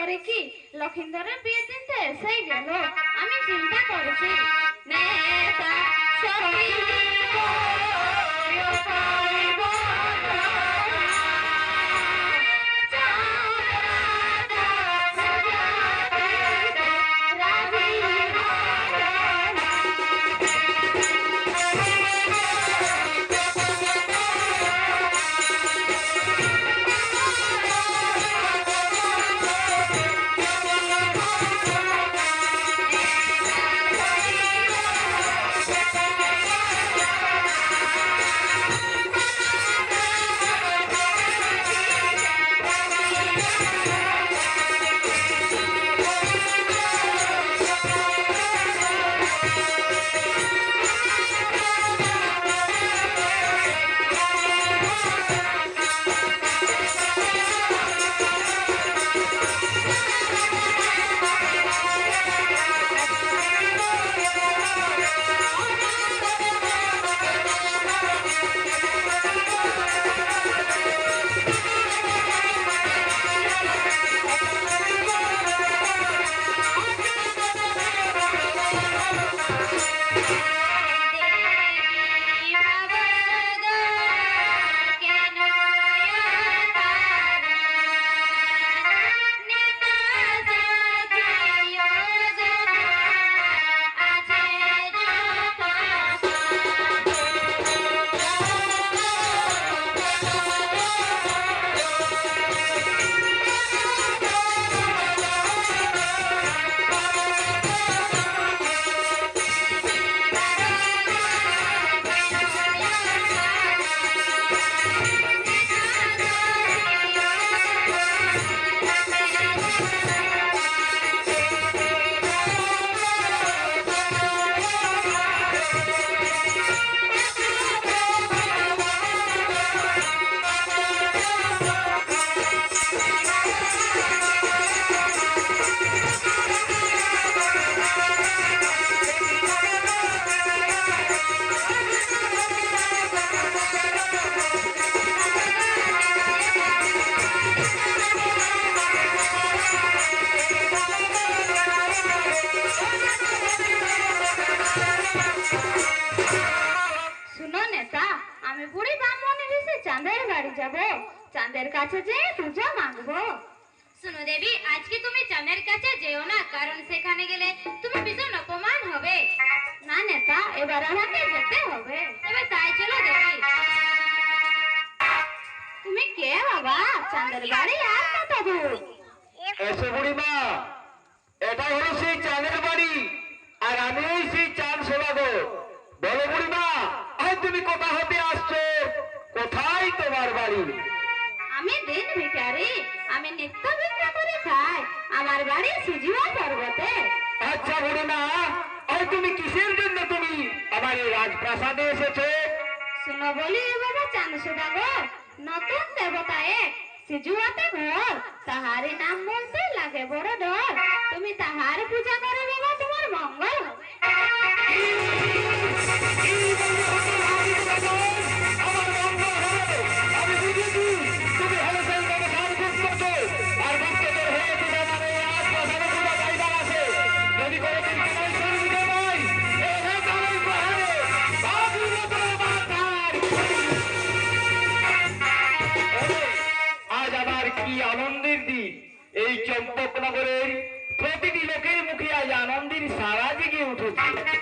করি কি লক্ষিন্দরের বিয়ে এসেই গেল আমি চিন্তা করছি নেতা সখী যাব? চাঁদের কাছে যেয়ে পূজা মাগবো। শুনো দেবী আজকে তুমি চাঁদের কাছে যেও না কারণ সেখানে গেলে তুমি ভীষণ অপমান হবে। না নেতা এবার আমাকে যেতে হবে। তবে তাই চলো দেবী। তুমি কে বাবা? চাঁদের বাড়ি আর কত দূর? এসো বুড়িমা এটা হলো সেই চাঁদের বাড়ি আর আমি সেই চাঁদ সেবাগো বলো বুড়িমা আজ তুমি কোথা হতে কোথায় তোমার আমি দিন ভিখারি আমি নিত্য ভিক্ষা করে খাই। আমার বাড়ি সিজুয়া পর্বতে। আচ্ছা বুড়িমা আজ তুমি কিসের জন্য তুমি আমার এই রাজপ্রাসাদে এসেছ? শুনো বলি বাবা চাঁদ সদাগর নতুন দেবতা এক সিজুয়াতে ঘর। তাহারি নাম বলতে লাগে বড় ডর তুমি তাহার পূজা করে বাবা তোমার মঙ্গল হবে। Thank you.